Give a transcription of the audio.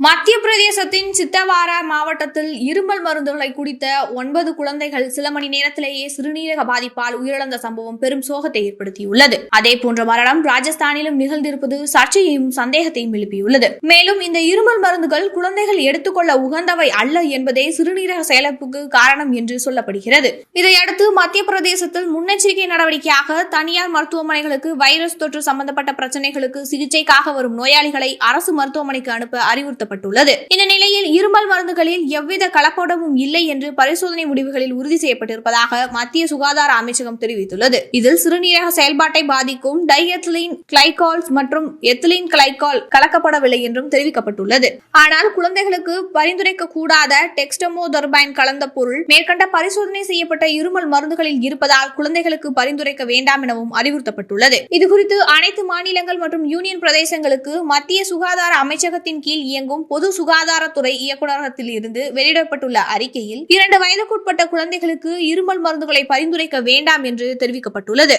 மத்திய பிரதேசத்தின் சித்தவாரா மாவட்டத்தில் இருமல் மருந்துகளை குடித்த ஒன்பது குழந்தைகள் சில மணி நேரத்திலேயே சிறுநீரக பாதிப்பால் உயிரிழந்த சம்பவம் பெரும் சோகத்தை ஏற்படுத்தியுள்ளது. அதே போன்ற மரணம் ராஜஸ்தானிலும் நிகழ்ந்திருப்பது சர்ச்சையையும் சந்தேகத்தையும் எழுப்பியுள்ளது. மேலும் இந்த இருமல் மருந்துகள் குழந்தைகள் எடுத்துக்கொள்ள உகந்தவை அல்ல என்பதே சிறுநீரக செயலப்புக்கு காரணம் என்று சொல்லப்படுகிறது. இதையடுத்து மத்திய பிரதேசத்தில் முன்னெச்சரிக்கை நடவடிக்கையாக தனியார் மருத்துவமனைகளுக்கு வைரஸ் தொற்று சம்பந்தப்பட்ட பிரச்சனைகளுக்கு சிகிச்சைக்காக வரும் நோயாளிகளை அரசு மருத்துவமனைக்கு அனுப்ப அறிவுறுத்த பயன்படுத்தப்பட்டுள்ளது இந்த நிலையில் இருமல் மருந்துகளில் எவ்வித கலப்படமும் இல்லை என்று பரிசோதனை முடிவுகளில் உறுதி செய்யப்பட்டிருப்பதாக மத்திய சுகாதார அமைச்சகம் தெரிவித்துள்ளது. இதில் சிறுநீரக செயல்பாட்டை பாதிக்கும் டைஎத்திலின் கிளைகால்ஸ் மற்றும் எத்திலின் கிளைகால் கலக்கப்படவில்லை என்றும் தெரிவிக்கப்பட்டுள்ளது. ஆனால் குழந்தைகளுக்கு பரிந்துரைக்க கூடாத டெக்ஸ்டமோதர்பைன் கலந்த பொருள் மேற்கண்ட பரிசோதனை செய்யப்பட்ட இருமல் மருந்துகளில் இருப்பதால் குழந்தைகளுக்கு பரிந்துரைக்க வேண்டாம் எனவும் அறிவுறுத்தப்பட்டுள்ளது. இதுகுறித்து அனைத்து மாநிலங்கள் மற்றும் யூனியன் பிரதேசங்களுக்கு மத்திய சுகாதார அமைச்சகத்தின் கீழ் இயங்கும் பொது சுகாதாரத்துறை இயக்குநரகத்தில் இருந்து வெளியிடப்பட்டுள்ள அறிக்கையில் இரண்டு வயதுக்குட்பட்ட குழந்தைகளுக்கு இருமல் மருந்துகளை பரிந்துரைக்க வேண்டாம் என்று தெரிவிக்கப்பட்டுள்ளது.